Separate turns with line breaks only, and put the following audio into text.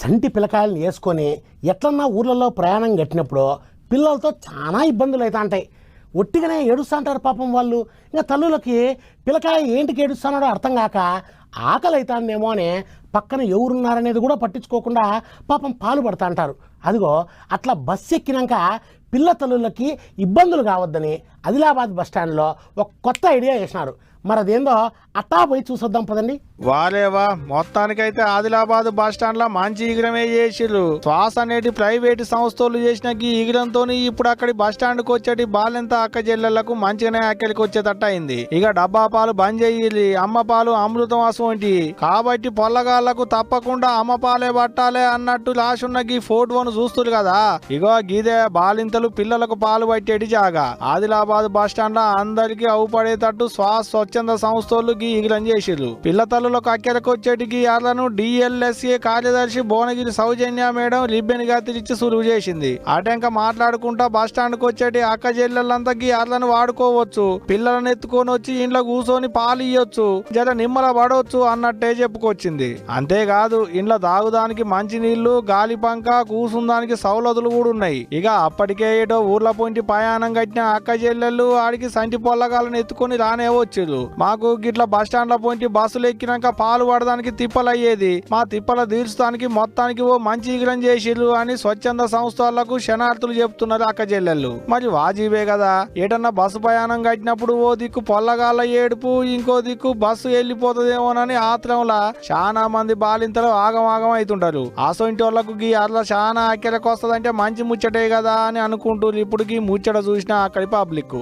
సంటి పిల్లకాయలను వేసుకొని ఎట్లన్నా ఊర్లలో ప్రయాణం కట్టినప్పుడు పిల్లలతో చాలా ఇబ్బందులు అవుతా ఉంటాయి. ఒట్టిగానే ఏడుస్తుంటారు పాపం వాళ్ళు. ఇంకా తల్లులకి పిల్లకాయ ఏంటికి ఏడుస్తున్నాడో అర్థం కాక ఆకలి అవుతాందేమో అని పక్కన ఎవరున్నారనేది కూడా పట్టించుకోకుండా పాపం పాలు పడతా అంటారు. అదిగో అట్లా బస్సు ఎక్కినాక పిల్ల తల్లులకి ఇబ్బందులు కావద్దని ఆదిలాబాద్ బస్ స్టాండ్లో ఒక కొత్త ఐడియా వేసినారు. మరి అదేందో అట్టా పోయి చూసొద్దాం పదండి.
వాలేవా మొత్తానికైతే ఆదిలాబాద్ బస్ స్టాండ్లో మంచి ఈగరమే చేసిర్రు. శ్వాస అనేటి ప్రైవేట్ సంస్థలు చేసిన ఈ ఈగడంతో ఇప్పుడు అక్కడి బస్ స్టాండ్కు వచ్చేటి బాలెంత అక్క చెల్లెళ్ళకు మంచిగానే అక్కడికి వచ్చేటట్టు అయింది ఇక డబ్బా పాలు బంద్ చేయాలి అమ్మ పాలు అమృతం అసోంటి కాబట్టి పొల్లగాళ్ళకు తప్పకుండా అమ్మ పాలే పట్టాలే అన్నట్టు లాసున్న గీ ఫోటోను చూస్తురు కదా. ఇగో గీదే బాలింతలు పిల్లలకు పాలు పట్టేటి జాగా. ఆదిలాబాద్ బస్ స్టాండ్లో అందరికి అవుపడేటట్టు శ్వాస స్వచ్ఛంద సంస్థలు గీ ఈగలం చేసిర్రు. పిల్ల తల్లులకు అక్కెలకు వచ్చేటికి యార్లను డిఎల్ఎస్ఏ కార్యదర్శి భువనగిరి సౌజన్య మేడం రిబ్బెన్ తిరిచి సులువు చేసింది. అటెంక మాట్లాడుకుంటా బస్ స్టాండ్కు వచ్చేటి అక్క చెల్లెళ్ళంతా గీ యార్లను వాడుకోవచ్చు. పిల్లలను ఎత్తుకొని వచ్చి ఇంట్లో కూర్చొని పాలు ఇయ్యొచ్చు. జర నిమ్మల పడవచ్చు అన్నట్టే చెప్పుకొచ్చింది. అంతేకాదు ఇంట్లో తాగుదానికి మంచి నీళ్ళు గాలి పంక కూసుందానికి సౌలతులు కూడా ఉన్నాయి. ఇక అప్పటికే ఏటో ఊర్ల పొంటి ప్రయాణం కట్టిన అక్క చెల్లెళ్ళు ఆడికి సంటి పొల్లగాలను ఎత్తుకొని రానే మాకు గిట్ల బస్ స్టాండ్లో పొంటి బస్సులు ఎక్కినాక పాలు పడడానికి తిప్పలు అయ్యేది మా తిప్పల తీర్చడానికి మొత్తానికి ఓ మంచి ఈగలం చేసిర్రు అని స్వచ్ఛంద సంస్థలకు శనార్థులు చెప్తున్నారు అక్క చెల్లెళ్ళు. మరి వాజీబే కదా. ఏటన్నా బస్సు ప్రయాణం కట్టినప్పుడు ఓ దిక్కు పొల్లగాళ్ళ ఏడుపు ఇంకో దిక్కు బస్సు వెళ్ళిపోతుందేమోనని ఆత్రంలా చాలా మంది బాలింతలు ఆగమాగం అవుతుంటారు ఆసొంటి వాళ్ళకు గీ అట్లా చాలా అక్కడికి వస్తుందంటే మంచి ముచ్చటే కదా అని అనుకుంటారు ఇప్పుడు గీ ముచ్చట చూసిన అక్కడి పబ్లిక్